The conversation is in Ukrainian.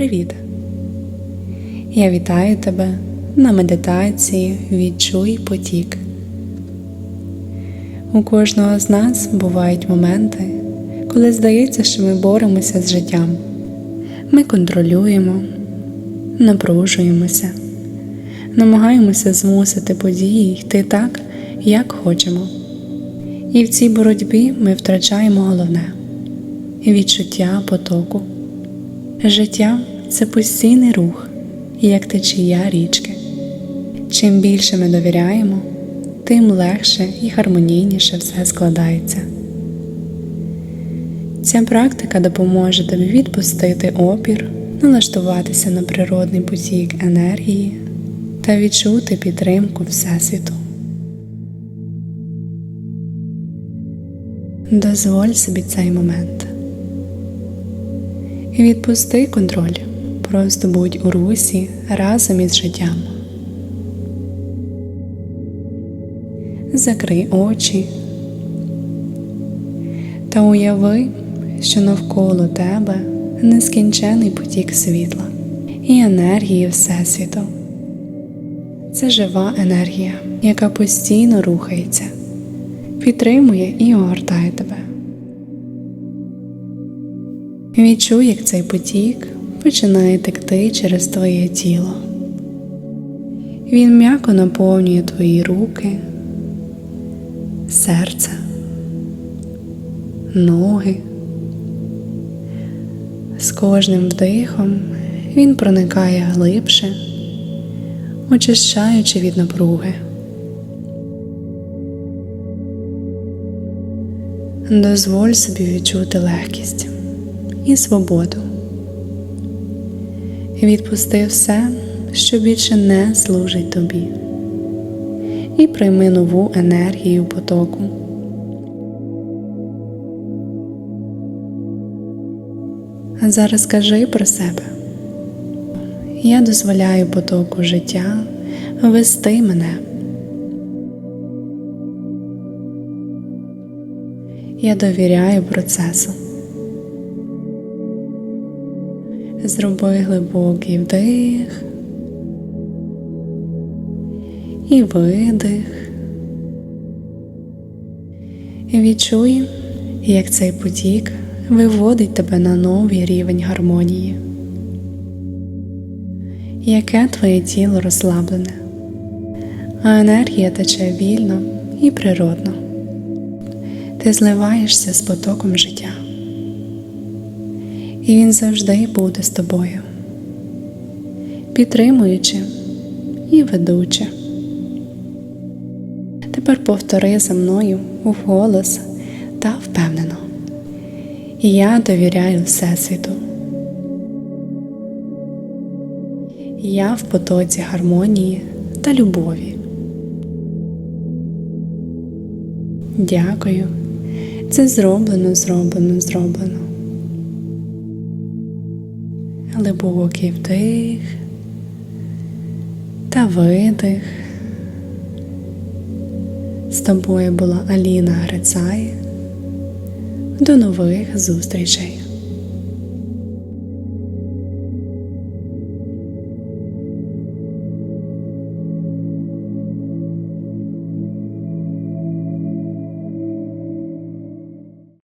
Привіт! Я вітаю тебе на медитації Відчуй потік. У кожного з нас бувають моменти, коли здається, що ми боремося з життям. Ми контролюємо, напружуємося, намагаємося змусити події йти так, як хочемо. І в цій боротьбі ми втрачаємо головне відчуття потоку. Життя це постійний рух, як течія річки. Чим більше ми довіряємо, тим легше і гармонійніше все складається. Ця практика допоможе тобі відпустити опір, налаштуватися на природний потік енергії та відчути підтримку Всесвіту. Дозволь собі цей момент. І відпусти контроль. Просто будь у русі разом із життям. Закрий очі та уяви, що навколо тебе нескінчений потік світла і енергії Всесвіту. Це жива енергія, яка постійно рухається, підтримує і огортає тебе. Відчуй, як цей потік починає текти через твоє тіло. Він м'яко наповнює твої руки, серце, ноги. З кожним вдихом він проникає глибше, очищаючи від напруги. Дозволь собі відчути легкість і свободу. Відпусти все, що більше не служить тобі, і прийми нову енергію потоку. А зараз скажи про себе. Я дозволяю потоку життя вести мене. Я довіряю процесу. Зроби глибокий вдих і видих. Відчуй, як цей потік виводить тебе на новий рівень гармонії. Яке твоє тіло розслаблене, а енергія тече вільно і природно. Ти зливаєшся з потоком життя і Він завжди буде з тобою, підтримуючи і ведучи. Тепер повтори за мною у та впевнено. Я довіряю Всесвіту. Я в потоці гармонії та любові. Дякую. Це зроблено, зроблено, зроблено глибокий вдих та видих. З тобою була Аліна Грицай. До нових зустрічей!